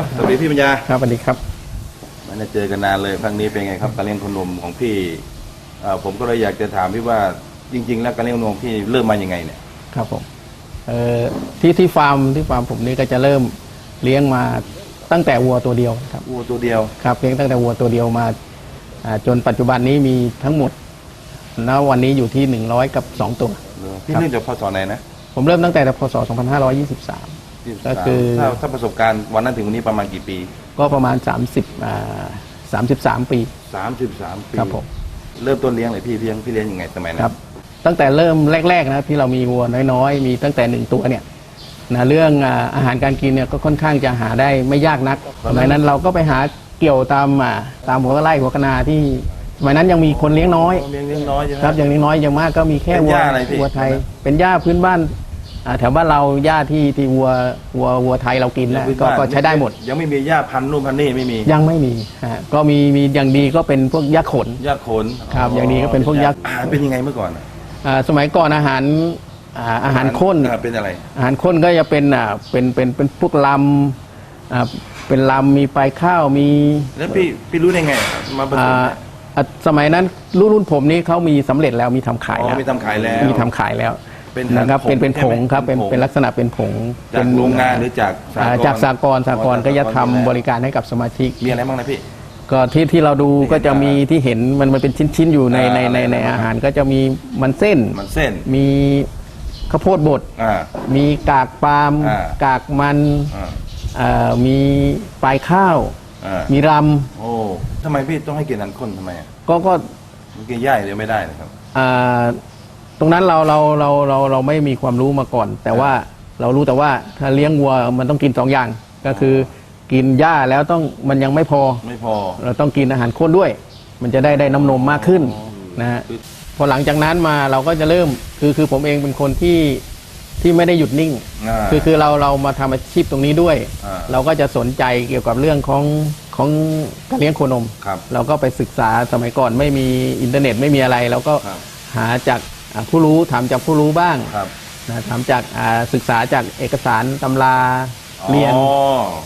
ครับสวัสดีพี่ปัญญาครับสวัสดีครับไม่ได้เจอกันนานเลยครั้งนี้เป็นไงครับการเลี้ยงคนนมของพี่เอ่อผมก็เลยอยากจะถามพี่ว่าจริง ๆ แล้วการเลี้ยงคนนมพี่เริ่มมายังไงเนี่ยครับผมเอ่อที่ที่ฟาร์มที่ฟาร์มผมนี่ก็จะเริ่มเลี้ยงมาตั้งแต่วัวตัวเดียวครับวัวตัวเดียวครับเลี้ยงตั้งแต่วัวตัวเดียวมาอ่าจนปัจจุบันนี้มีทั้งหมดณวันนี้อยู่ที่ 100 กับ 2 ตัวเหรอพี่ครับเริ่มจากพศไหนนะ ผมเริ่มตั้งแต่พศ 2523 23 ก็คือถ้าถ้าประสบการณ์วันนั้นถึงวันนี้ประมาณกี่ปี ก็ประมาณ 30อ่า33 ปี 33 ปีครับผมเริ่มต้นเลี้ยงเลยพี่เลี้ยงพี่เลี้ยงยังไงสมัยนั้นครับ ตั้งแต่เริ่มแรก ๆ นะที่เรามีวัวน้อยๆ มีตั้งแต่หนึ่งตัวเนี่ยนะเรื่องอ่าอาหารการกินเนี่ยก็ค่อนข้างจะหาได้ไม่ยากนักสมัยนั้นเราก็ไปหาเกี่ยวตามอ่าตามหัวไร่หัวคะนาที่สมัยนั้นยังมีคนเลี้ยงน้อยเลี้ยงเลี้ยงน้อยใช่ไหมครับอย่างน้อยๆอย่างมากก็มีแค่เป็นวัวหญ้าอะไรพี่วัวไทย เป็นหญ้าพื้นบ้าน อ่าแถวบ้านเราหญ้าที่ที่วัววัววัวไทยเรากินนะก็ก็ใช้ได้หมด ยังไม่มีหญ้าพันธุ์นู่นพันธุ์นี่ไม่มียังไม่มีฮะก็มีมีอย่างดีก็เป็นพวกหญ้าขนหญ้าขนครับอย่างนี้ก็เป็นพวกหญ้า อาหารเป็นยังไงเมื่อก่อนอะอ่าสมัยก่อนอาหารอ่าอาหารข้น อ่าเป็นอะไร อาหารข้นก็จะเป็นอ่าเป็นเป็นเป็นพวกลำอ่าเป็นลำมีปลายข้าวมีแล้วพี่พี่รู้ได้ไงมาผสอ่ามเนี่ยอะสมัยนั้นรุ่นรุ่นผมนี่เขามีสำเร็จแล้วมีทำขายอ๋อแล้วมีทำขายแล้ว มีทำขายแล้ว เป็นนะครับผงเป็นเป็นใช่ผไหมงครับเป็นเป็นผงเป็นลักษณะเป็นผงจากเป็นโรงงานหรือจากสหอ่ากรณ์จากสากลสากลก็จะทำบริการให้กับสมาชิกมีอะไรบ้างนะพี่ก็ที่ที่เราดูที่ก็จะเห็นมีที่เห็นมันมันเป็นชิ้นๆอยู่ในอ่าในในในอะไรบ้างอาหารก็จะมีมันเส้นมันเส้นมีข้าวโพดบดอ่ามีกากปาล์มอ่ากากมันอ่าเอ่อมีปลายข้าวอ่ามีรโอ้ทำไมพี่ต้องให้กินอันข้นทำไมอะำก็ก็มันกินหญ้าอย่างเดียวไม่ได้นะครับอ่า ตรงนั้นเราเราเราเราเราไม่มีความรู้มาก่อน แต่ว่าเรารู้แต่ว่าถ้าเลี้ยงวัวมันต้องกินสองอย่าง ก็คือกินหญ้าแล้วต้องมันยังไม่พอ ไม่พอ เราต้องกินอาหารข้นด้วย มันจะได้ได้น้ำนมมากขึ้นนะฮะคือพอหลังจากนั้นมาเราก็จะเริ่มคือคือผมเองเป็นคนที่ที่ไม่ได้หยุดนิ่ง อ่า คือคือเราเรามาทำอาชีพตรงนี้ด้วย อ่าเราก็จะสนใจเกี่ยวกับเรื่องของของการเลี้ยงโคนม ครับเราก็ไปศึกษาสมัยก่อนไม่มีอินเทอร์เน็ตไม่มีอะไรเราก็ครับ หาจากอ่า ผู้รู้ถามจากผู้รู้บ้างครับนะถามจากอ่าศึกษาจากเอกสารตำราเรียนอ๋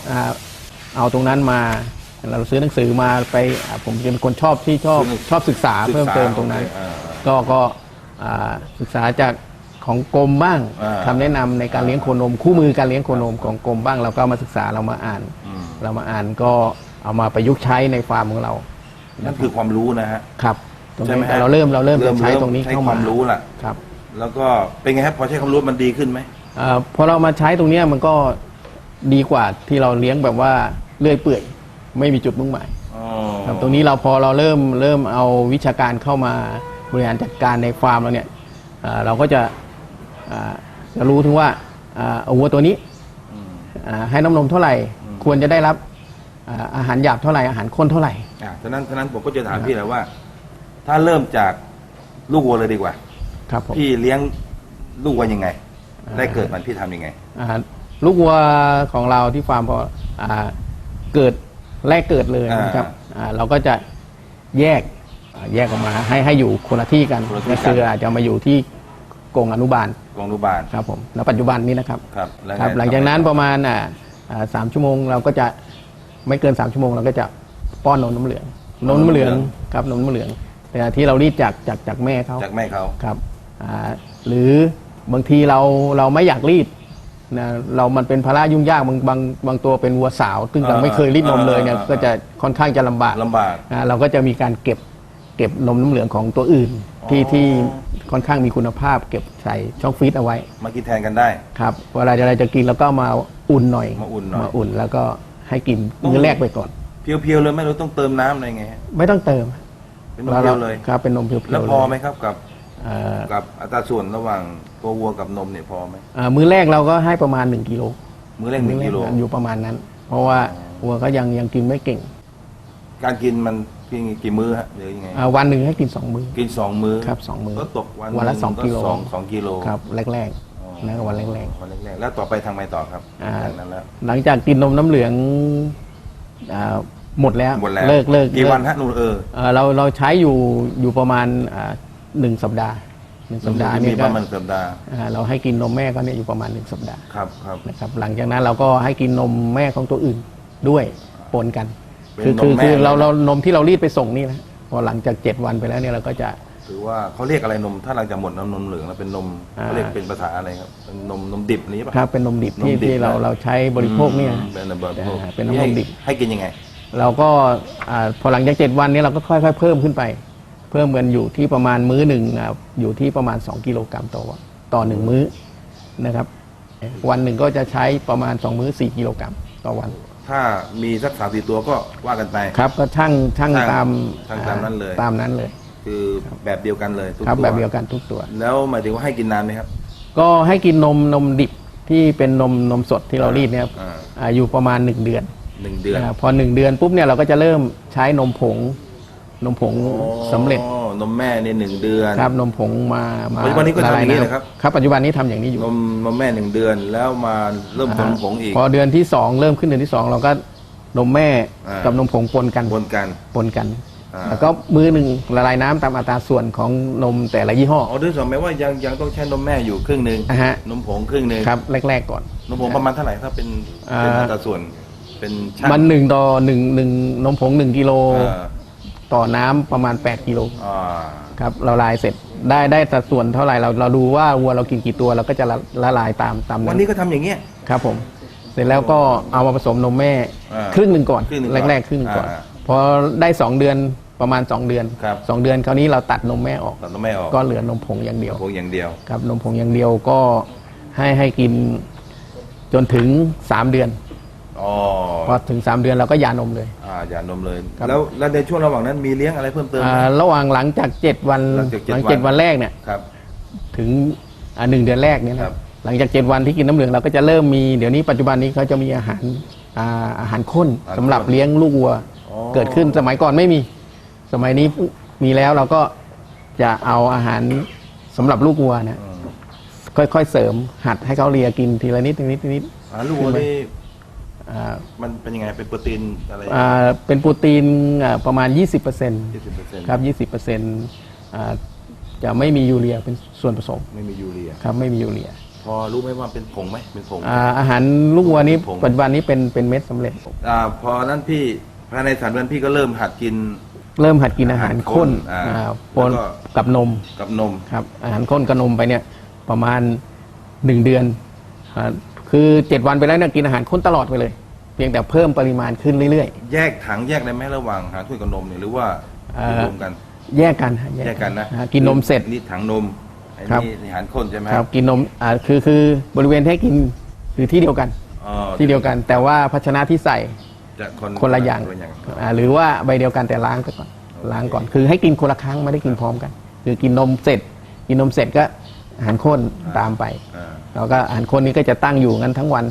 อาเอาตรงนั้นมาเราซื้อหนังสือมาไปอ่าผมเป็นคนชอบที่ชอบชอบศึกษาเพิ่มเติมตรงนั้นศึกษาโอเคอ่าก็ก็อ่าศึกษาจากของกรมบ้างอ่าคำแนะนำในการเลี้ยงโคนม คู่มือการเลี้ยงโคนมของกรมบ้างเราก็เอามาศึกษาเรามาอ่านอืมเรามาอ่านก็เอามาประยุกต์ใช้ในฟาร์มของเรานั่นคือความรู้นะฮะครับ ตรงใช่นี้ไหมฮะเราเริ่มเราเริ่มจะใช้ตรงนี้ใช้เข้าคมาวามรู้ล่ะ ครับแล้วก็เป็นไงครับพอใช้ความรู้มันดีขึ้นไหมอาพอเรามาใช้ตรงเนี้ยมันก็ดีกว่าที่เราเลี้ยงแบบว่าเลื่อยเปื่อยไม่มีจุดมุ่งหมายอ๋อครับตรงนี้เราพอเราเริ่มเริ่มเอาวิชาการเข้ามาบริหารจัดการในฟาร์มเราเนี่ยอ่าเราก็จะอ่าจะรู้ถึงว่าอ่าเอาวัวตัวนี้อืมอ่าให้น้ำนมเท่าไหร่อืมควรจะได้รับอ่าอาหารหยาบเท่าไหร่อาหารข้นเท่าไหร่ อ่าฉะนั้นฉะนั้นผมก็จะถามพี่แหละว่า ถ้าเริ่มจากลูกวัวเลยดีกว่า ครับผม พี่เลี้ยงลูกวัวยังไงได้เกิดมันพี่ทำยังไง อ่าลูกวัวของเราที่ฟาร์มพออ่าเกิดแรกเกิดเลยนะครับอ่าอ่าเราก็จะแยกอ่าแยกออกมาให้ให้อยู่คนละที่กันคนละที่กัก็นคืออาจจะมาอยู่ที่กรงอนุบาลกองนุบาลครับผมณปัจจุบันนี้นะครับครับแล้วครับไหลังจากนั้นประมาณอ่าอ่าสามชั่วโมงเราก็จะไม่เกินสามชั่วโมงเราก็จะป้อนนมน้ำเหลืองนมน้ำเหลืองครับนมน้ำเหลือง แต่ที่เรารีดจากจากจากแม่เขาจากแม่เขาครับอ่าหรือบางทีเราเราไม่อยากรีดนะเรามันเป็นภาระยุ่งยากบางบางบางตัวเป็นวัวสาว ซึ่งเราไม่เคยรีดนมเลยเนี่ยก็จะค่อนข้างจะลำบากลำบากอ่าเราก็จะมีการเก็บเก็บนมน้ำเหลืองของตัวอื่น ที่อ๋อที่ค่อนข้างมีคุณภาพ เก็บใส่ช่องฟรีซเอาไว้ มากินแทนกันได้ ครับเวลาจะอะไรจะกินแล้วก็มาอุ่นหน่อยมาอุ่นหน่อยมาอุ่นแล้วก็ให้กินต้องมื้อแรกไปก่อน เพียวๆเลยไหม่รู้ต้องเติมน้ำอะไรไงฮะไม่ต้องเติม เป็นนมเพียวเลยครับเป็นนมเพียวๆแล้วพอไหมเยครับกับเอ่อกับอัตราส่วนระหว่างตัววัวกับนมเนี่ยพอไหมอ่ามื้อแรกเราก็ให้ประมาณ 1กิโลมื้อแรกหนึ่งกิโล อยู่ประมาณนั้น เพราะว่าวัวก็ยังยังกินไม่เก่งการกินมันกินกี่มื้อฮะหรือยังไง อ่าวันหนึ่งให้กินสองมื้อ กินสองมื้อครับสองมื้อก็ตกวันวันละหงสองกิโล สองสองกิโลครับแรกอ๋อๆนะวันแรก วันแรกๆแล้วต่อไปทางไงต่อครับอ่า จากนั้นแล้ว ๆหลังจากกินนมน้ำเหลืองอ่า หมดแล้วหมดแล้วเลิกเลิกกี่เลิวันฮะนู่นเออเอ่อเราเราใช้อยู่อยู่ประมาณอ่าหนึ่งสัปดาห์หนึ่งสัปดาห์มีนี่ปก็ระมาณสัปดาห์อ่าเราให้กินนมแม่ก็เนี่ยอยู่ประมาณหนึ่งสัปดาห์ครับครับ นะครับหลังจากนั้นเราก็ให้กินนมแม่ของตัวอื่นด้วยปนกันเป็นคือนมคือแม่ คือเราเลยนะเรานมที่เรารีดไปส่งนี่นะพอหลังจากเจ็ดวันไปแล้วเนี่ยเราก็จะ ถือว่าเขาเรียกอะไรนม ถ้าหลังจากหมดน้ำนมเหลืองแล้วเป็นนมอ่า เขาเรียกเป็นภาษาอะไรครับเป็นนมนมดิบนี้ป่ะครับเป็นนมดิบที่นมดิบที่เรานะเราใช้บริโภคเนี่ยอืมเป็นนมบริโภคอ่าเป็นนมดิบ ให้กินยังไง เราก็อาพอหลังจากเจ็ดวันเนี้เราก็ค่อยๆ เพิ่มขึ้นไป เพิ่มกันอยู่ที่ประมาณมื้อหนึ่งอะอยู่ที่ประมาณ 2 กิโลกรัมต่อวันต่อหนึ่งมื้อนะครับวันหนึ่งก็จะใช้ประมาณ 2 มื้อ 4 กิโลกรัมต่อวัน ถ้ามีสักสามสี่ตัวก็ว่ากันไปครับก็ช่างช่างช่างตามช่างตามนั้นเลยตามนั้นเลย คือแบบเดียวกันเลยทุกครับตัวแบบเดียวกันทุกตัว แล้วหมายถึงว่าให้กินนานไหมครับ ก็ให้กินนมนมดิบที่เป็นนมนมสดที่เรารีดเนี่ยอ่าอ่าอยู่ประมาณ1เดือน หนึ่งเดือนอ่าพอ1เดือนปุ๊บเนี่ยเราก็จะเริ่มใช้นมผง นมผงสำเร็จอ๋อนมแม่ในหนึ่งเดือนครับนมผงมามาปัจจุบันนี้ก็ทำอย่างนี้ละลเหรอครับครับปัจจุบันนี้ทำอย่างนี้อยู่นมนมแม่หนึ่งเดือนแล้วมาเริ่มผงผงอีก พอเดือนที่สองเริ่มขึ้นเดือนที่สองเราก็นมแม่อ่ากักับนมผงปนกันวนกันปนกันอ่าแล้วก็มือหนึ่งละลายน้ำตามอัตราส่วนของนมแต่ละยี่ห้ออ๋อเดือนสองแม้ว่ายังยังต้องใช้นมแม่อยู่ครึ่งหนึ่งอ่าฮะนมผงครึ่งหนึ่งครับแรกๆก่อนนมผงประมาณเท่าไหร่ถ้าเป็นอ่าเป็นอัตราส่วน เป็นช่างมันหนึ่งต่อหนึ่งหนึ่งนมผงหนึ่งกิโลอ่าต่อน้ำประมาณ 8กิโลอ่าครับละลายเสร็จได้ได้สัดส่วนเท่าไหร่เราเราดูว่าวัวเรากินกี่ตัวเราก็จะละละลายตามตามวันั้นนนี้ก็ทำอย่างเงี้ย ครับผม เสร็จแล้วก็เอามาผสมนมแม่อ่าครึ่งหนึ่งก่อนครึ่งหนึ่งก่อนแรกๆครึ่งหนึ่งก่อนอ่าพอได้2เดือนประมาณ2เดือนครับ สองเดือนคราวนี้เราตัดนมแม่ออกตัดนมแม่ออกก็เหลือนมผงอย่างเดียวผงอย่างเดียว ครับนมผงอย่างเดียวก็ให้ให้กินจนถึง 3 เดือน อ๋อพอถึง 3 เดือนเราก็หยานมเลย อ่าอย่านมเลย ครับ แล้วแล้วในช่วงระหว่างนั้นมีเลี้ยงอะไรเพิ่มเติมไหม อ่าระหว่างหลังจาก 7 วันหลังจากเจ็ดหลังวัน เจ็ดวันแรกเนี่ยครับ ถึงอ่าหนึ่งเดือนแรกเนี่ยคนะรับ หลังจากเจ็ดวันที่กินน้ำเหลืองเราก็จะเริ่มมีเดี๋ยวนี้ปัจจุบันนี้เขาจะมีอาหารอ่าอาหารข้นอาหารข้นสำหรับเลี้ยงลูกวัว อ๋อ เกิดขึ้นสมัยก่อนไม่มี สมัยนี้มีแล้วเราก็จะเอาอาหารสำหรับลูกวัวนะอืมค่อยๆเสริมหัดให้เขาเลียกินทีละนิดทีละนิดทีละนิด อ่าลูกวัวนี่อ่า มันเป็นยังไงเป็นโปรตีนอะไรอ่าเป็นโปรตีนอ่าประมาณ 20%ยี่สิบเปอร์เซ็นต์ครับ 20%อ่าจะไม่มียูเรียเป็นส่วนผสม ไม่มียูเรียครับไม่มียูเรีย พอรู้ไหมว่าเป็นผงไหมเป็นผงอ่าอาหารลูกวัวนี้ผงปัจจุบันนี้เป็นเป็นเม็ดสำเร็จอ่าพอนั้นพี่ภายในสามเดือนพี่ก็เริ่มหัดกิน เริ่มหัดกินอาหารข้นอ่าอ่าปนแล้วก็กับนมกับนมครับอาหารข้นกับนมไปเนี่ยประมาณหนึ่งเดือนอ่า คือเจ็ดวันไปแล้วเนี่ยกินอาหารข้นตลอดไปเลย เพียงแต่เพิ่มปริมาณขึ้นเรื่อย แยกถังแยกได้ไหมระหว่างอาหารถ้วยกับนมเนี่ยหรือว่าอ่ารวมกัน ๆ แยกกันฮะแยกกันนะอ่ากินนมเสร็จนี่ถังนมอันครับ นี้อาหารข้นใช่ไหมครับกินนมอ่าคือคือบริเวณที่ให้กินคือที่เดียวกัน อ๋อที่เดียวกัน แต่ว่าภาชนะที่ใส่จะคนคนละอย่างคนละอย่าง อ่าหรือว่าใบเดียวกันแต่ล้างไปก่อนล้างก่อน คือให้กินคนละครั้งไม่ได้กินพร้อมกัน คือกินนมเสร็จ กินนมเสร็จก็อาหารข้นตามไป อ่า แล้วก็อาหารคนนี้ก็จะตั้งอยู่งั้นทั้งวัน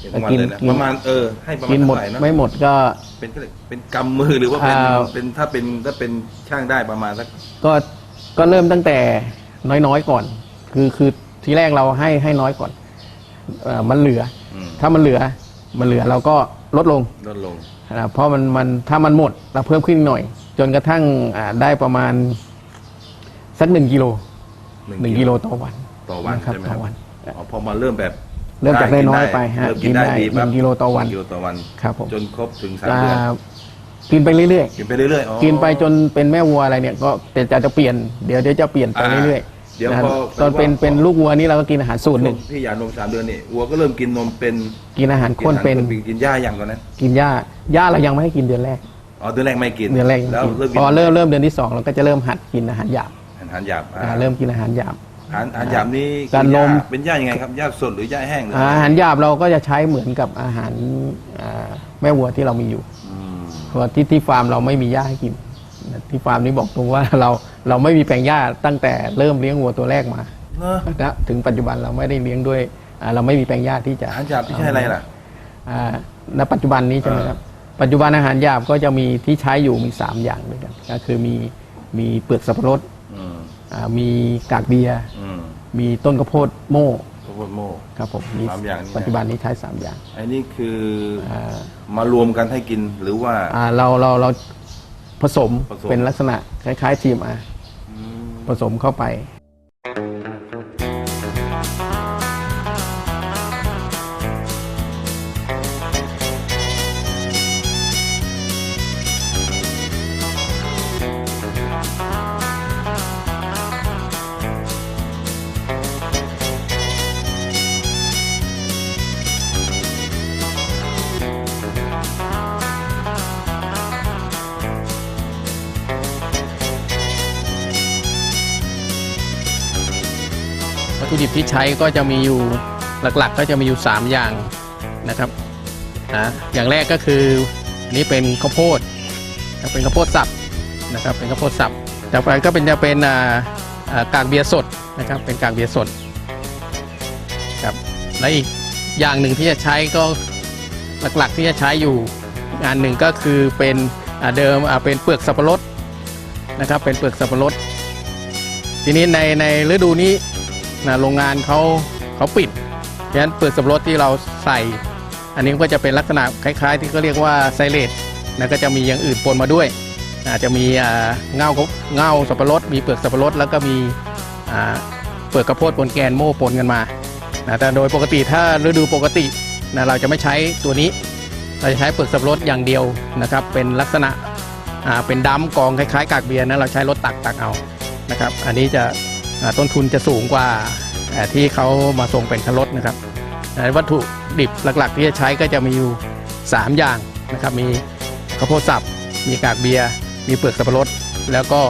เป็นวันเลยนะประมาณเออให้ประมาณกินหมดเท่าไหร่นะไม่หมดก็ เป็นเป็นกำมือหรือว่าเป็นอ่า เป็นถ้าเป็นถ้าเป็นช่างได้ประมาณสักก็ก็เริ่มตั้งแต่น้อยๆก่อน คือคือทีแรกเราให้ให้น้อยก่อนเอ่อมันเหลือ อืมถ้ามันเหลือมันเหลือเราก็ลดลงลดลงนะเพราะมันมันถ้ามันหมดเราเพิ่มขึ้นหน่อย จนกระทั่งอ่าได้ประมาณสักหนึ่งกิโลหนึ่งกิโลต่อวันต่อวันนะครับใช่ไหมต่อวัน อ๋อพอมาเริ่มแบบเริ่มจากน้อยๆไปฮะเริ่มกินได้กินได้ดีปั๊บหนึ่งกิโลต่อวันหงกิโลต่อวัน ครับผม จนครบถึงสามเดือนอ่ากินไปเรื่อยกินไปเรื่อยๆอ๋อๆ กินไปจนเป็นแม่วัวอะไรเนี่ยก็แต่จะจะเปลี่ยนเดี๋ยวเดี๋ยวจะเปลี่ยนไปอ่าเรื่อยเดี๋ยวนะพอตอนเป็นพอเป็นลูกวัวนี่เราก็กินอาหารสูตรหนึ่งพี่หยานมสามเดือนนี่วัวก็เริ่มกินนมเป็นกินอาหารข้นเป็นกิกินหญ้าอย่างตอนนั้นกินหญ้าหญ้าเรายังไม่ให้กินเดือนแรก อ๋อเดือนแรกไม่กินเดือนแรกยังแล้วกินเริ่มพอเริ่มเริ่มเดือนที่สองเราก็จะเริ่มหัดกินอาหารหยาบอาหารหยาบอ่าอ่าเริ่มกินอาหารหยาบ อาหารอาหารหยาบนี่การคือหญ้นมเป็นหญ้ายังไงครับหญ้าสดหรือหญ้าแห้งหรืออาหารหยาบเราก็จะใช้เหมือนกับอาหารอ่าแม่วัวที่เรามีอยู่อืมเพราะว่าที่ที่ฟาร์มเราไม่มีหญ้าให้กินที่ฟาร์มนี้บอกตรงว่าเราเราไม่มีแปลงหญ้าตั้งแต่เริ่มเลี้ยงวัวตัวแรกมาเนอะนะถึงปัจจุบันเราไม่ได้เลี้ยงด้วยอ่าเราไม่มีแปลงหญ้าที่จะ อาหารหยาบที่ใช่อะไรล่ะ อ่าณปัจจุบันนี้ใช่ไหมอ่าครับ ปัจจุบันอาหารหยาบก็จะมีที่ใช้อยู่มี 3 อย่างด้วยกัน ก็คือมีมีเปลือกสับปะรด อืมอ่ามีกากเบียร์อืมมีต้นข้าวโพดโม่ข้าวโพดโม่ ครับผมมีสามอย่างนี้นะ ปัจจุบันนี้ใช้3อย่างอันนี้คืออามารวมกันให้กินหรือว่า อ่าเราเราเราผสมผสม เป็นลักษณะคล้ายๆทีมอาอืมผสมเข้าไป ที่ใช้ก็จะมีอยู่หลักๆ ก็จะมีอยู่ 3 อย่างนะครับนะอย่างแรกก็คืออันนี้เป็นข้าวโพดเป็นข้าวโพดสับนะครับเป็นข้าวโพดสับต่อไปก็เป็นจะเป็นอ่าอ่ากากเบียร์สดนะครับเป็นกากเบียร์สดครับและอีกอย่างหนึ่งที่จะใช้ก็หลักๆที่จะใช้อยู่อีกอันหนึ่งก็คือเป็นอ่าเดิมอ่าเป็นเปลือกสับปะรดนะครับเป็นเปลือกสับปะรดทีนี้ในในฤดูนี้ นะโรงงานเขาเขาปิดฉะนั้นเปลือกสับปะรดที่เราใส่ อันนี้ก็จะเป็นลักษณะคล้าย ๆ ที่เขาเรียกว่าไซเลตนะก็จะมีอย่างอื่นปนมาด้วยอาจจะมีเงาเงาสับปะรด มีเปลือกสับปะรด แล้วก็มีเปลือกกระโพดปนแกนโม่ปนกันมานะแต่โดยปกติถ้าฤดูปกตินะเราจะไม่ใช้ตัวนี้ เราจะใช้เปลือกสับปะรดอย่างเดียวนะครับ เป็นลักษณะเป็นดัมกองคล้ายๆ กากเบียร์นะเราใช้รถตักตักเอานะครับ อันนี้จะ ต้นทุนจะสูงกว่าที่เขามาส่งเป็นคันรถนะครับวัตถุดิบหลักๆ ที่จะใช้ก็จะมีอยู่ 3 อย่างนะครับ มีข้าวโพดสับ มีกากเบียร์ มีเปลือกสับปะรด แล้วก็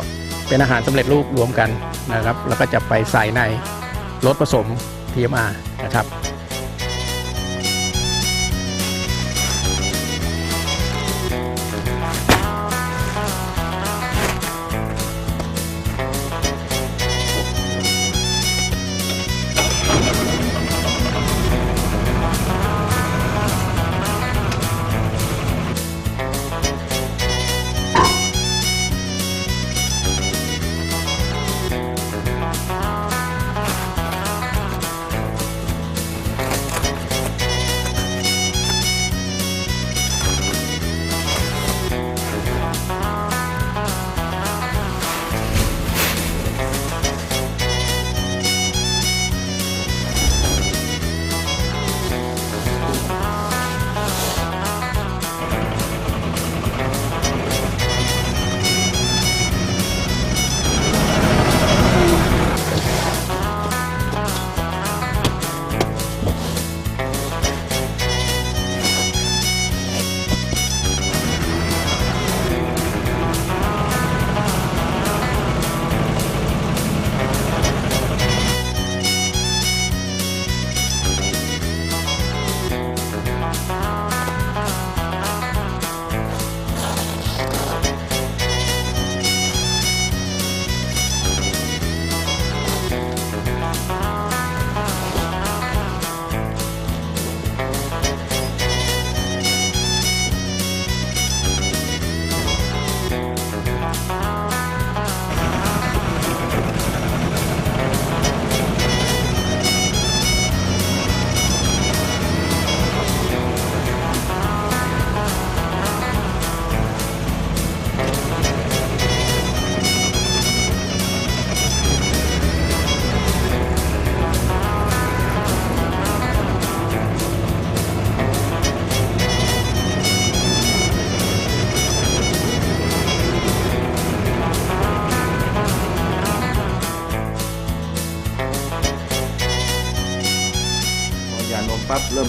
เป็นอาหารสำเร็จรูปรวมกันนะครับ แล้วก็จะไปใส่ในรถผสม TMR นะครับ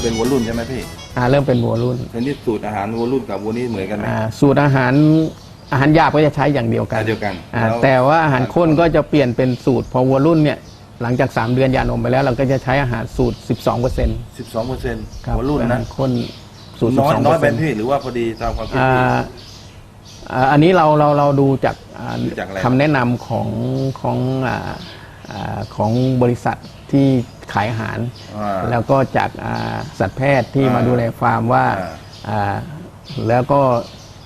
เริ่มเป็นวัวรุ่นใช่ไหมพี่อ่าเริ่มเป็นวัวรุ่นทีนี้สูตรอาหารวัวรุ่นกับวัวนี้เหมือนกันไหมอ่าสูตรอาหารอาหารหยาบก็จะใช้อย่างเดียวกันอันเดียวกันอ่าล้วแต่ว่าอาหารข้นก็จะเปลี่ยนเป็นสูตรพอวัวรุ่นเนี่ยหลังจาก 3 เดือนหยานมไปแล้วเราก็จะใช้อาหารสูตร 12เปอร์เซ็นต์สิบสองเปอร์เซ็นต์ครับวัวรุ่นอานะหารข้นสูตรน้อย12น้อยเปเป็อร์นเซ็นต์พี่หรือว่าพอดีตามความคิดอ่าพี่อ่าอันนี้เราเราเราดูจากอ่าดูจากอะไรคำแนะนำของของอ่าอ่าของบริษัทที่ ขายอาหาร อ่าแล้วก็จากอ่าสัตวแพทย์ที่อ่ามมาดูแลฟาร์มว่าอ่าอ่าแล้วก็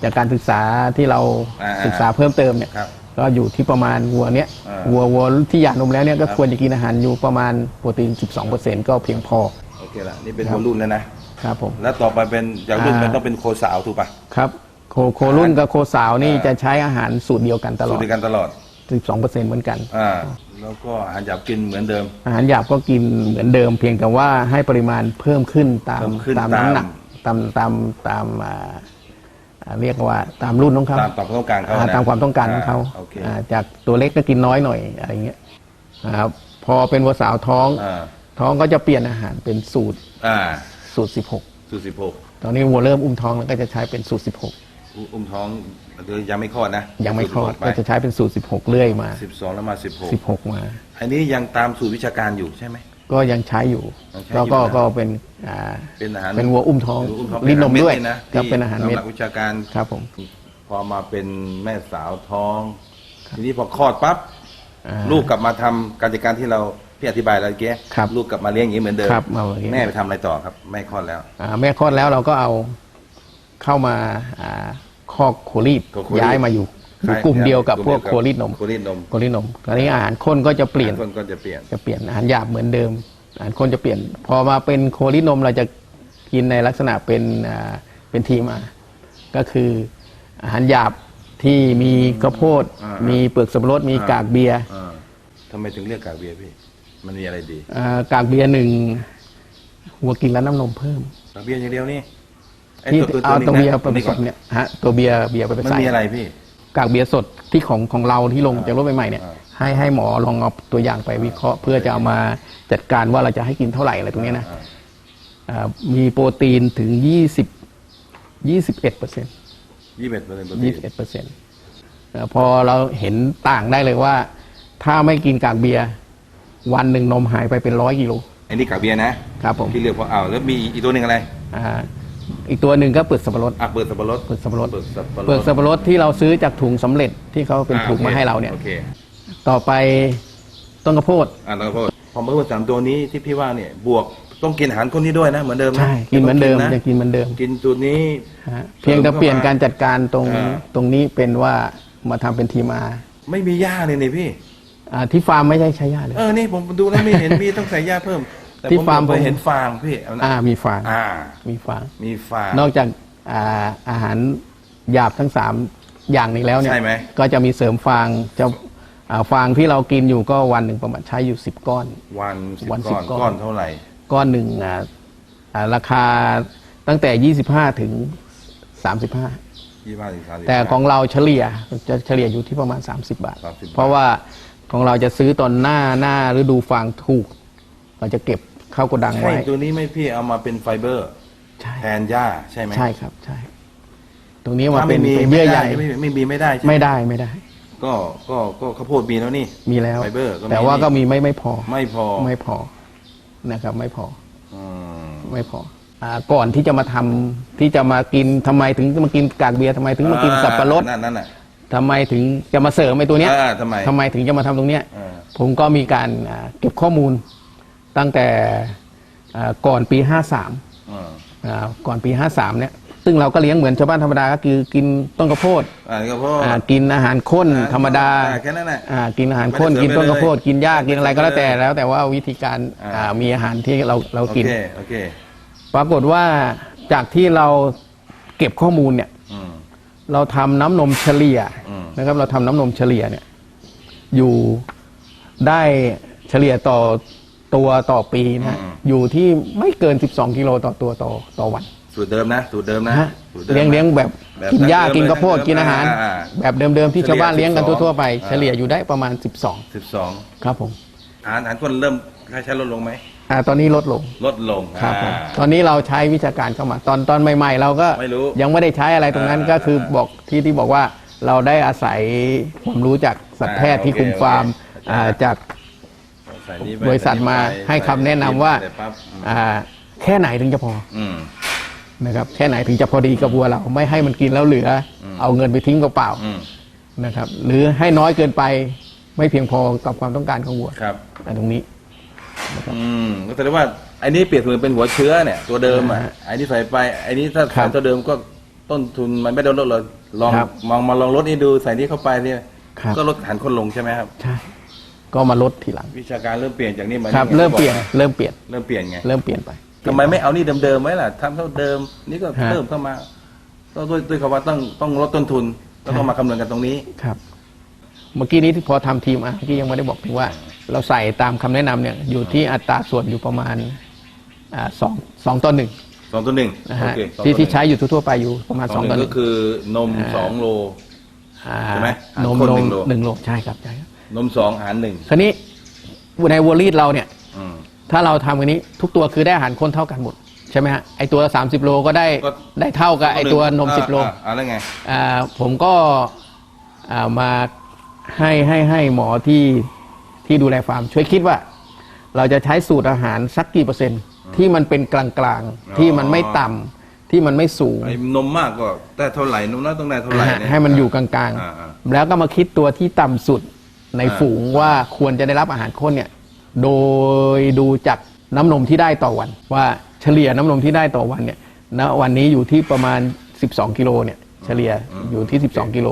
จากการศึกษาที่เราอ่าศึกษาเพิ่มเติมเนี่ยครับก็อยู่ที่ประมาณวัวเนี้ยอ่า วัววัวที่หย่านมแล้วเนี่ยก็ครับควรจะกินอาหารอยู่ประมาณโปรตีน 12%ก็เพียงพอ โอเคละนี่เป็นครับ วัวรุ่นแล้วนะครับผม แล้วต่อไปเป็นจากรุ่นอ่า มันต้องเป็นโคสาวถูกปะครับโคโครุ่นกับโคสาวนี่อ่า จะใช้อาหารสูตรเดียวกันตลสูอตรดเดียวกันตลอด 12%เหมือนกัน อ่า แล้วก็อาหารหยาบกินเหมือนเดิม อาหารหยาบก็กินเหมือนเดิม เพียงแต่ว่าให้ปริมาณเพิ่มขึ้นตามเพิ่มขึ้นตามตามน้ำหนักตามตามตามอ่าอ่าเรียกว่าตามรุ่นของเขาตามความต้องการเขาอ่านะตามความต้องการของเขาโอเคอ่าจากตัวเล็กก็กินน้อยหน่อยอะไรเงี้ยนะครับพอเป็นวัวสาวท้อง อ่าท้องก็จะเปลี่ยนอาหารเป็นสูตรอ่าสูตรสูตรสิบหก16ตอนนี้วัวเริ่มอุ้มท้องแล้วก็จะใช้เป็นสูตร 16 อุอุ้มท้องหรือยังไม่คลอดนะยังไม่คลอดไปก็จะใช้เป็นสูตร 16 เรื่อยมาสิบสองแล้วมาสิบหก16 มา อันนี้ยังตามสูตรวิชาการอยู่ใช่ไหม ก็ยังใช้อยู่ยังใช้ก็อยู่ก็นะก็เป็นอ่าเป็นอาหารเป็นวัวอุ้มท้องวัวท้องลิ้นนมด้วยเป็อาหารเดนะครับเป็นอาหารเม็ดตหลักวิชาการครับผมพอมาเป็นแม่สาวท้อง ทีนี้พอคลอดปั๊บอ่าลูกกลับมาทำการจัดการที่เราพี่อธิบายแล้วเมื่อกี้ครับลูกกลับมาเลี้ยงอย่างนี้เหมือนเดิมครับมาอย่างนี้แม่ไปทำอะไรต่อครับแม่คลอดแล้วอ่าแม่คลอดแล้วเราก็เอา เข้ามาอ่าคอกโคลีดก็โคลีดย้ายมาอยู่อยู่กลุ่มเดียวกับพวกโคลีดนมโคลีดนม โคลีดนมตอนนี้อาหารข้นก็จะเปลี่ยน คนก็จะเปลี่ยน จะเปลี่ยนอาหารหยาบเหมือนเดิม อาหารข้นจะเปลี่ยน พอมาเป็นโคลีดนมเราจะกินในลักษณะเป็นอ่าเป็นทีมา ก็คืออาหารหยาบที่มีข้าวโพด อ่ามี มีเปลือกสับปะรดมีอ่ากากเบียร์อ่าทำไมถึงเรียกกากเบียร์พี่ มันมีอะไรดีอ่ากากเบียร์หนึ่งหัวกินแล้วน้ำนมเพิ่มกากเบียร์อย่างเดียวนี่ไอ้ ที่ตัวเอาตัวนี้เบียร์นะไปผนี่สก่อนมเนี่ยฮะตัวเบียร์เบียร์ไปผมันใส่มีอะไรพี่กากเบียร์สดที่ของของเราที่ลงจากรถใหม่ๆเนี่ยอ่าให้ให้หมอลองเอาตัวอย่างไปวิเคราะห์ เพื่อจะเอามาจัดการว่าเราจะให้กินเท่าไหร่อะไรตรงเนี้ยนะอ่าอ่ามีโปรตีนถึง 20 21เปอร์เซ็นต์ยี่สิบเอ็ดเปอร์เซ็นต์21เปอร์เซ็นต์พอเราเห็นต่างได้เลยว่า ถ้าไม่กินกากเบียร์วันหนึ่งนมหายไปเป็นร้อยกิโลอันนี้กากเบียร์นะครับผมที่เรียกเพราะเอาแล้วมีอีกตัวหนึ่งอะไรอ่า อีกตัวหนึ่งก็เปลือกสับปะรด อะเปิดสับปะรดเปลือกสับปะรด เปิดสับปะรดเปลือกสับปะรดที่เราซื้อจากถุงสำเร็จที่เขาเป็นอ่ถุงมาโอคให้เราเนี่ย โอเคต่อไปต้นกระโพด อ่าแล้วก็พอมาพูดสามตัวนี้ที่พี่ว่าเนี่ยบวกต้องกินอาหารคนนี้ด้วยนะเหมือนเดิมนะใช่ กินเหมือนเดิมต้งยังกินเหมือนเดิมกินตัวนี้ ฮะเพียงแต่เปลี่ยนการจัดการตรงอ่า ตรงนี้เป็นว่ามาทำเป็นทีมาไม่มีหญ้าเลยนี่พี่ อ่าที่ฟาร์มไม่ใช่ใช้ยาเลย เออนี่ผมดูแล้วไม่เห็นมีต้องใส่หญ้าเพิ่ม แต่ที่ผมฟาร์มเคยผมเห็นฟางพี่เอานะอ่ามีฟางอ่า มีฟาง มีฟาง นอกจากอ่าอาหารหยาบทั้งสามอย่างนี้แล้วเนี่ยใช่ไหม ก็จะมีเสริมฟางจะอ่าฟางที่เรากินอยู่ก็วันหนึ่งประมาณใช้อยู่สิบก้อน วันสิบวันก้อน10ก้อน ก้อนเท่าไหร่ ก้อนหนึ่งอ่าอ่าราคาตั้งแต่ 25 ถึง 35 ยี่ห้าถึงสามสิบ แต่ของเราเฉลี่ยจะเฉลี่ยอยู่ที่ประมาณ 30 บาท 30บาทเพราะว่าของเราจะซื้อตอนหน้าหน้าฤดูฟางถูก เราจะเก็บ เข้ากระดังใช่ไว้ตัวนี้ไม่พี่เอามาเป็นไฟเบอร์ใช่แทนหญ้าใช่ไหมใช่ครับใช่ ตรงนี้มาถ้าเป็ไม่นมีเป็นไม่เยื่อได้ใหญ่ไม่ไม่มีไม่ได้ใช่ไหมไม่ได้ไม่ได้ ก็ก็ก็ข้าวโพดมีแล้วนี่ มีแล้วไฟเบอร์ก็มีแต่ว่านี่ก็มีไม่ไม่พอ ไม่พอไม่พอนะครับ ไม่พออืมไม่พออ่าก่อนที่จะมาทำที่จะมากินทำไมถึงมากินกากเบียร์ทำไมถึงมากินสับปะรดนั่นนั่นน่ะทำไมถึงจะมาเสริมไอ้ตัวเนี้ยอ่าทำไมทำไมถึงจะมาทำตรงเนี้ยเออผมก็มีการอ่าเก็บข้อมูล ตั้งแต่อ่าก่อนปี 53อืมอ่าก่อนปี 53 เนี่ย ซึ่งเราก็เลี้ยงเหมือนชาวบ้านธรรมดาก็คือกินต้นข้าวโพดอ่านี่ก็เพราะอ่ากินอาหารข้นธรรมดาอ่แค่นั้นแหละอ่ากินอาหารข้นไม่ได้กินต้นเสริมข้าวโพดเลยกินหญ้ากินอะไรก็แล้วแต่ไม่ได้แล้ว แต่ว่าวิธีการอ่าอ่ามีอาหารที่เราเราโอกินเคโอเคปรากฏว่าจากที่เราเก็บข้อมูลเนี่ยอืมเราทำน้ำนมเฉลี่ยอืมนะครับ เราทำน้ำนมเฉลี่ยเนี่ย อยู่ได้เฉลี่ยต่อ ตัวต่อปีนะฮะอยู่ที่ไม่เกิน 12 กิโลต่อตัวต่อต่อวัน สูตรเดิมนะ สูตรเดิมนะนะฮะสูตรดิมเลี้ยงเลี้ยงแบบแบบกินหญ้าดั้งเดิมกินข้าวโพดเลยกินอาหาร อ่าแบบเดิมๆที่เฉลี่ยชาวบ้านเลี้ยงกัน12ทั่วๆไป อ่า เฉลี่ยอยู่ได้ประมาณ12สิบสองครับผมอาหารอาหารคนเริ่มค่าใช้ลดลงไหมอ่าตอนนี้ลดลงลดลงครับผมอ่า ตอนนี้เราใช้วิชาการเข้ามา ตอนตอนใหม่ ๆ เราก็ไม่รู้ยังไม่ได้ใช้อะไรตรงนั้นอ่าก็คือบอกที่ที่บอกว่าเราได้อาศัยความรู้จากสัตวแพทย์อ่าที่คุมโอเคฟาร์มโอเคอ่าจากใส่นี่ไป บริษัทมาใส่นี่ไปให้คำแนะนำว่าใส่ปั๊บอ่าแค่ไหนถึงจะพออืมนะครับแค่ไหนถึงจะพอดีกับวัวเรา ไม่ให้มันกินแล้วเหลืออเอาเงินไปทิ้งเปล่าอืมๆนะครับ หรือให้น้อยเกินไปไม่เพียงพอกับความต้องการของวัวครับอันตรงนี้อืมก็แสดงว่าไอ้นี้เปรียบเสมือนเป็นหัวเชื้อเนี่ย ตัวเดิมอะอ่าฮะไอ้นี่ใส่ไปไอ้นี้ถ้าครัใส่บตัวเดิมก็ต้นทุนมันไม่ได้ลดเลยลองครับมองมาลองลดนี่ดูใส่นี่เข้าไปเนี่ยครับก็ลดหันคนลงใช่ไหมครับใช่ ก็มาลดทีหลังวิชาการเริ่มเปลี่ยนจากนี้มาครับนี่ไงเริ่มเปลี่ยนบอกเริ่มเปลี่ยนเริ่มเปลี่ยนไงเริ่มเปลี่ยนไปทำไมไม่เอานี่เดิมๆไว้ล่ะทำเท่าเดิมนี่ก็ฮะเพิ่มเข้ามาก็ด้วยด้วยคำว่าต้องต้องลดต้นทุนก็ต้องฮะมาคำนวณกันตรงนี้ครับ เมื่อกี้นี้ที่พอทำทีมอะเมื่อกี้ยังไม่ได้บอกถึงว่า เราใส่ตามคำแนะนำเนี่ยอยู่ที่อัตราส่วนอยู่ประมาณอ่าสองสองต่อหนึ่งสองตัวหนึ่งนะโอฮะเคสองที่ตัวหที่นึ่งใช้อยู่ทั่วๆไปอยู่ประมาณสสอองงหต่อนึ่หงนึ่ก็งคือนมอ่าสองโลอ่าใช่ไหมนมคนนหนึ่มงโลหนึ่งโลใช่ครับใช่ครับ นมสองอาหารหนึ่งคราวนี้ในวัวรีดเราเนี่ย อืม ถ้าเราทำอันนี้ทุกตัวคือได้อาหารคนเท่ากันหมดเช่ไหมฮะไอตัว 30 โลก็ได้ก็ ได้เท่ากับไอตัวนม 10 โล อ่าอ่าแล้วไง อ่าผมก็อ่ามาให้ให้ให้หมอที่ที่ดูแลฟาร์มช่วยคิดว่า เราจะใช้สูตรอาหารสักกี่เปอร์เซ็นต์ ที่มันเป็นกลางๆ ที่มันไม่ต่ำที่มันไม่สูงไอ้นมมากก็ได้เท่าไหร่นมน้อยต้องได้เท่าไหร่อ่าเยให้มันอยู่กลางอ่าอ่าๆ แล้วก็มาคิดตัวที่ต่ำสุด ในอ่าฝูงว่าควรจะได้รับอาหารข้นเนี่ยโดยดูจากน้ำนมที่ได้ต่อวัน ว่าเฉลี่ยน้ำนมที่ได้ต่อวันเนี่ยณวันนี้อยู่ที่ประมาณ 12 กิโลเนี่ยเฉลี่ยอยู่ที่ 12 กิโล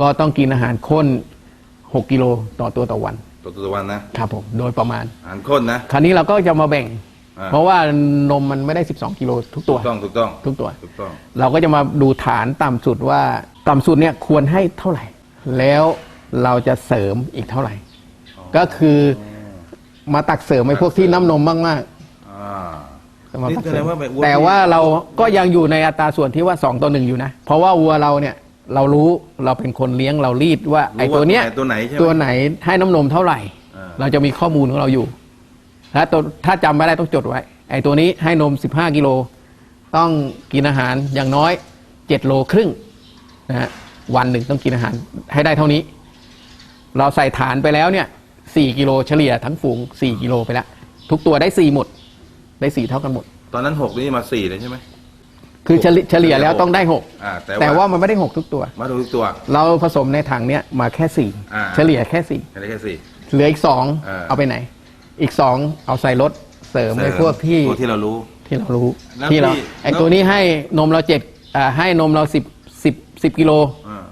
ก็ต้องกินอาหารข้น 6 กิโลต่อตัวต่อวัน ตัวตัววันนะครับผมโดยประมาณอาหารข้นนะคราวนี้เราก็จะมาแบ่งอ่าเพราะว่านมมันไม่ได้ 12 กิโลทุกตัวถูกต้องถูกต้องทุกตัวถูกต้อง เราก็จะมาดูฐานต่ำสุดว่าต่ำสุดเนี่ยควรให้เท่าไหร่ แล้ว เราจะเสริมอีกเท่าไหร่ ก็คือมาตักเสริมไอ้พวกที่น้ำนมมากอ่า ๆมานี่ตักแสเสดริงมว่าแบบวัว แต่ว่าเราก็ยังอยู่ในอัตราส่วนที่ว่า 2 ต่อหนึ่งอยู่นะ เพราะว่าวัวเราเนี่ยเรารู้เราเป็นคนเลี้ยงเรารีดว่าไอ้ตัวเนี้ย ตัวไหนใช่ไหม ตัวไหนให้น้ำนมเท่าไหร่ อ่า เราจะมีข้อมูลของเราอยู่ถ้าตัวถ้าจำไม่ได้ต้องจดไว้ ไอ้ตัวนี้ให้นม 15 กิโล ต้องกินอาหารอย่างน้อย 7 โลครึ่งนะฮะวันหนึ่งต้องกินอาหารให้ได้เท่านี้ เราใส่ฐานไปแล้วเนี่ย4กิโลเฉลี่ยทั้งฝูง4กิโลไปแล้วทุกตัวได้4หมด ได้4เท่ากันหมด ตอนนั้นหกนี่มาสี่เลยใช่ไหมคือเฉลี่ยเฉลี่ยแล้วต้องได้อ่าแต่6แต่ว่ามันไม่ได้6ทุกตัว มาดูทุกตัว เราผสมในถังเนี้ยมาแค่อ่า4เฉลี่ยแค่ไม่ได้แค่สี่4เหลืออีก2อ่าเอาไปไหน อีก2เอาใส่รถเสริมในพวกที่ตัวที่เรารู้ ที่เรารู้แล้วที่เราพี่ไอตัวนี้ให้นมเราเจ็ดอ่าให้นมเราสิบสิบสิบกิโลอ่า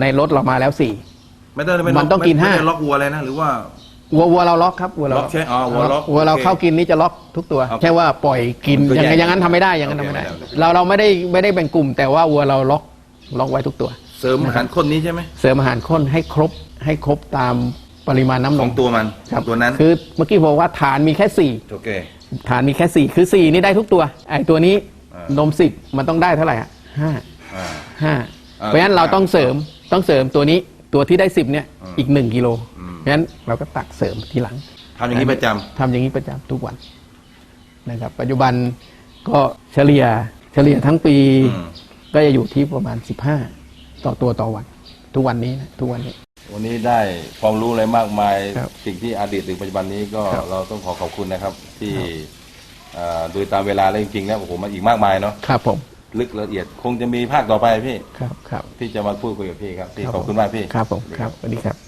ในรถเรามาแล้วสี่ ไม่ได้ไม่มันต้องกินไม่ห้าไม่ได้ล็อกวัวเลยนะหรือว่าวัววัวเราล็อกครับวัวเราล็อกใช่อ๋อวัวล็อกวัวเราโอเคเข้ากินนี่จะล็อกทุกตัวครับแค่ว่าปล่อยกินก็อย่างแยกอย่างนั้นทำไม่ได้อย่างนั้นโอทำเคไม่ได้ไม่ได้ เราเราไม่ได้ไม่ได้แบ่งกลุ่ม แต่ว่าวัวเราล็อกล็อกไว้ทุกตัว เสริมอาหารข้นนี้ใช่ไหมเสริมอาหารข้นให้ครบให้ครบตามปริมาณน้ำนขอมงตัวมันครับตัวนั้น คือเมื่อกี้บอกว่าฐานมีแค่สี่โอเคฐานมีแค่สี่คือสี่นี่ได้ทุกตัวไอ้ตัวนี้อ่านมสิบมันต้องได้เท่าไหร่อะห้าอ่าห้าอ่าเพราะฉะนั้นเราต้องเสริมต้องเสริมตัวนี้ ตัวที่ได้สิบเนี่ยอืมอีกหนึ่งกิโลอืมเพราะฉะนั้นเราก็ตักเสริมทีหลังทำอย่างนี้ประจำทำอย่างนี้ประจำทุกวันนะครับ ปัจจุบันก็เฉลี่ยเฉลี่ยทั้งปีอืมก็จะอยู่ที่ประมาณ 15 ต่อตัวต่อวัน ทุกวันนี้นะทุกวันนี้ วันนี้ได้ความรู้อะไรมากมายครับสิ่งที่อดีตถึงปัจจุบันนี้ก็ครับเราต้องขอขอบคุณนะครับ ที่ครับอ่าโดยตามเวลาแล้วจริงๆแล้วโอ้โหมันอีกมากมายเนาะครับผม ลึกละเอียด คงจะมีภาคต่อไปพี่ ครับครับที่จะมาพูดคุยกับพี่ครับพี่ครับขอบคุณมากพี่ ครับผม ครับสวัสดีครับ